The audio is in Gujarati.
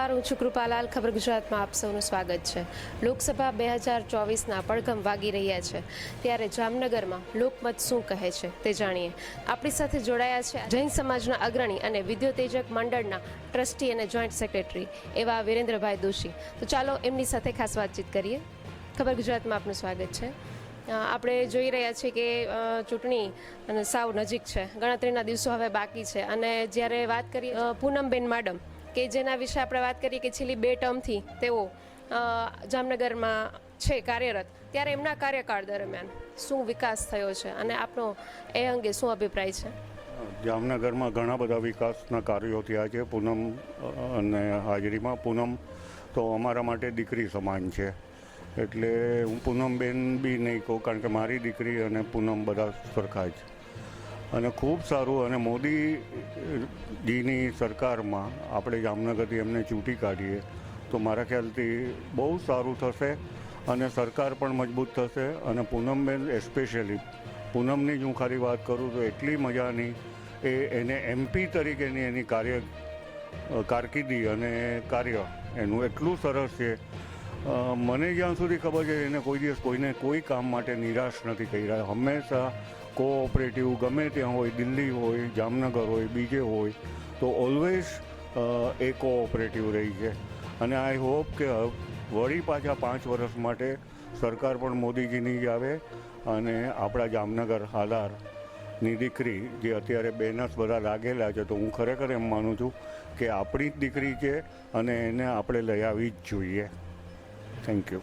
નમસ્કાર, હું છું કૃપાલાલ. ખબર ગુજરાતમાં આપ સૌનું સ્વાગત છે. લોકસભા બે હજાર ચોવીસના પડઘમ વાગી રહ્યા છે. ત્યારે જામનગરમાં લોકમત શું કહે છે તે જાણીએ. આપણી સાથે જોડાયા છે જૈન સમાજના અગ્રણી અને વિદ્યોતેજક મંડળના ટ્રસ્ટી અને જોઈન્ટ સેક્રેટરી એવા વિરેન્દ્રભાઈ દોશી. તો ચાલો એમની સાથે ખાસ વાતચીત કરીએ. ખબર ગુજરાતમાં આપનું સ્વાગત છે. આપણે જોઈ રહ્યા છીએ કે ચૂંટણી અને સાવ નજીક છે. ગણતરીના દિવસો હવે બાકી છે. અને જ્યારે વાત કરીએ પૂનમબેન માડમ કે જેના વિશે આપણે વાત કરીએ કે છેલ્લી બે ટર્મથી તેઓ જામનગરમાં છે કાર્યરત, ત્યારે એમના કાર્યકાળ દરમિયાન શું વિકાસ થયો છે અને આપનો એ અંગે શું અભિપ્રાય છે? જામનગરમાં ઘણા બધા વિકાસના કાર્યો થયા છે. પૂનમ અને હાજરીમાં પૂનમ તો અમારા માટે દીકરી સમાન છે. એટલે હું પૂનમબેન બી નહીં કહું, કારણ કે મારી દીકરી અને પૂનમ બધા સરખા જ. અને ખૂબ સારું અને મોદીજીની સરકારમાં આપણે જામનગરથી એમને ચૂંટી કાઢીએ, તો મારા ખ્યાલથી બહુ સારું થશે અને સરકાર પણ મજબૂત થશે અને પૂનમબેન એસ્પેશિયલી પૂનમની જ હું ખાલી વાત કરું તો એટલી મજાની એ એને એમપી તરીકેની એની કાર્ય કારકિર્દી અને કાર્ય એનું એટલું સરસ છે મને જ્યાં સુધી ખબર છે, એને કોઈ દિવસ કોઈને કોઈ કામ માટે નિરાશ નથી કર્યા હંમેશા કોઓપરેટિવ ગમે ત્યાં હોય, દિલ્હી હોય, જામનગર હોય, બીજે હોય, તો ઓલવેઝ એ કોઓપરેટિવ રહી છે. અને આઈ હોપ કે વળી પાછા પાંચ વર્ષ માટે સરકાર પણ મોદીજીની જ આવે અને આપણા જામનગર હાલારની દીકરી જે અત્યારે બેનર્સ બધા લાગેલા છે, તો હું ખરેખર એમ માનું છું કે આપણી જ દીકરી છે અને એને આપણે લઈ આવવી જ જોઈએ. Thank you.